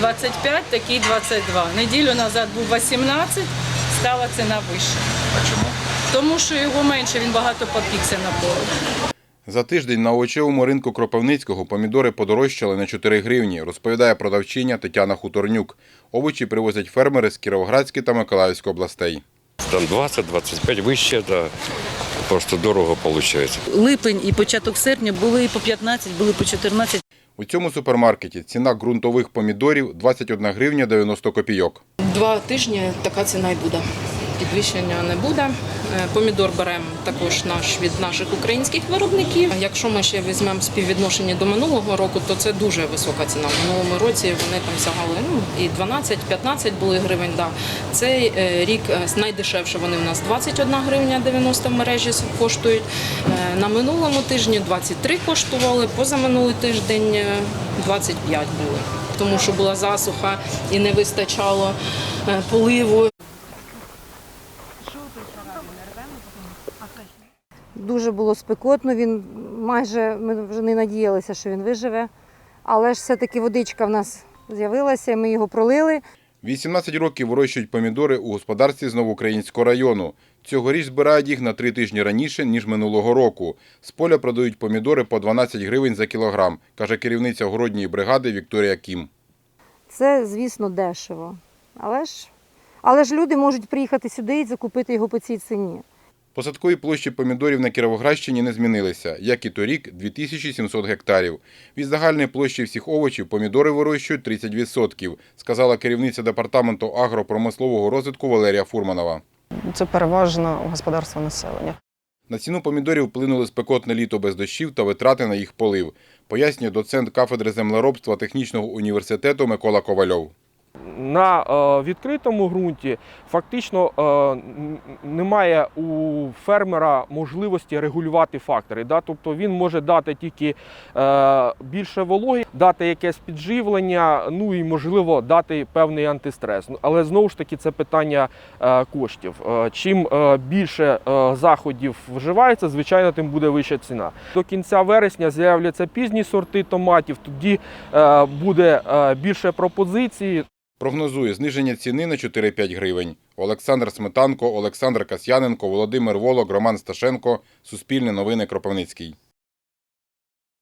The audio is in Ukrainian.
25, такий 22. Неділю назад був 18, стала ціна вища. А чому? Тому що його менше, він багато попікся на поле. За тиждень на овочевому ринку Кропивницького помідори подорожчали на 4 гривні, розповідає продавчиня Тетяна Хуторнюк. Овочі привозять фермери з Кіровоградської та Миколаївської областей. Там 20-25 вище, да. просто дорого виходить. липень і початок серпня були і по 15, були по 14. У цьому супермаркеті ціна ґрунтових помідорів 21 гривня 90 копійок. Два тижні така ціна й буде. Підвищення не буде. Е, Помідор беремо також наш від наших українських виробників. Якщо ми ще візьмемо співвідношення до минулого року, то це дуже висока ціна. В минулому році вони там сягали ну, і 12-15 були гривень. Да. Цей е, рік е, найдешевше вони в нас 21 гривня 90 в мережі коштують. На минулому тижні 23 коштували, позаминулий тиждень е, 25 були. Тому що була засуха і не вистачало поливу. Дуже було спекотно. Він майже ми вже не надіялися, що він виживе. Але ж все-таки водичка в нас з'явилася, ми його пролили. 18 років вирощують помідори у господарстві з Новоукраїнського району. Цьогоріч збирають їх на три тижні раніше, ніж минулого року. З поля продають помідори по 12 гривень за кілограм, каже керівниця городньої бригади Вікторія Кім. Це, звісно, дешево. Але ж, але ж люди можуть приїхати сюди і закупити його по цій ціні. Посадкові площі помідорів на Кіровоградщині не змінилися, як і торік – 2700 гектарів. Від загальної площі всіх овочів помідори вирощують 30%, сказала керівниця департаменту агропромислового розвитку Валерія Фурманова. Це переважно господарство населення. На ціну помідорів вплинули спекотне літо без дощів та витрати на їх полив, пояснює доцент кафедри землеробства технічного університету Микола Ковальов. На е, відкритому ґрунті фактично е, немає у фермера можливості регулювати фактори. Тобто він може дати тільки е, більше вологи, дати якесь підживлення, ну і можливо дати певний антистрес. Ну, Але знову ж таки це питання коштів. Чим більше заходів вживається, звичайно, тим буде вища ціна. До кінця вересня з'являться пізні сорти томатів, тоді буде більше пропозицій. Прогнозує зниження ціни на 4-5 гривень. Олександр Сметанко, Олександр Касьяненко, Володимир Волок, Роман Сташенко. Суспільне новини Кропивницький.